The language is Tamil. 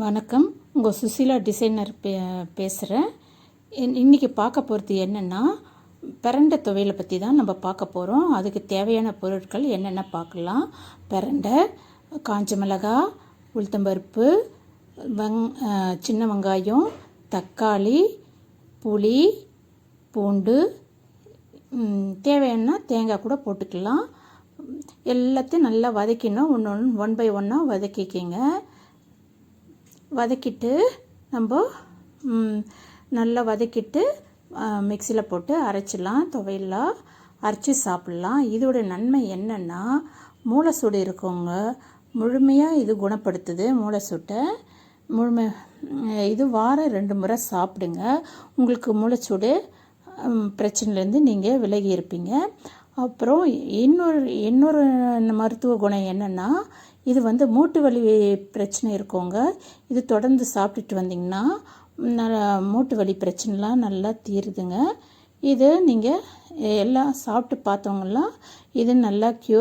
வணக்கம். உங்கள் சுசிலா டிசைனர் பே பேசுகிறேன் இன்றைக்கி பார்க்க போகிறது என்னென்னா பிரண்டை துவையலை பற்றி தான் நம்ம பார்க்க போகிறோம் அதுக்கு தேவையான பொருட்கள் என்னென்ன பார்க்கலாம். பிரண்டை காஞ்ச மிளகா உளுத்தம்பருப்பு வெங் சின்ன வெங்காயம் தக்காளி புளி பூண்டு தேவையான தேங்காய் கூட போட்டுக்கலாம். எல்லாத்தையும் நல்லா வதக்கினா ஒன்று ஒன்று ஒன் பை ஒன்னாக வதக்கிக்கிங்க. வதக்கிட்டு நம்ம நல்லா வதக்கிட்டு மிக்சியில் போட்டு அரைச்சிடலாம் துவையலாம் அரைச்சி சாப்பிட்லாம். இதோட நன்மை என்னென்னா மூளை இருக்கவங்க முழுமையாக இது குணப்படுத்துது மூளை சூட்டை முழுமை இது வாரம் ரெண்டு முறை சாப்பிடுங்க. உங்களுக்கு மூளைச்சூடு பிரச்சனையிலேருந்து நீங்கள் விலகி இருப்பீங்க. அப்புறம் இன்னொரு இன்னொரு மருத்துவ குணம் என்னென்னா இது வந்து மூட்டு வலி பிரச்சனை இருக்கவங்க இது தொடர்ந்து சாப்பிட்டுட்டு வந்தீங்கன்னா நல்லா மூட்டு வலி பிரச்சனைலாம் நல்லா தீருதுங்க. இது நீங்கள் எல்லாம் சாப்பிட்டு பார்த்தவங்கலாம் இது நல்லா க்யூர்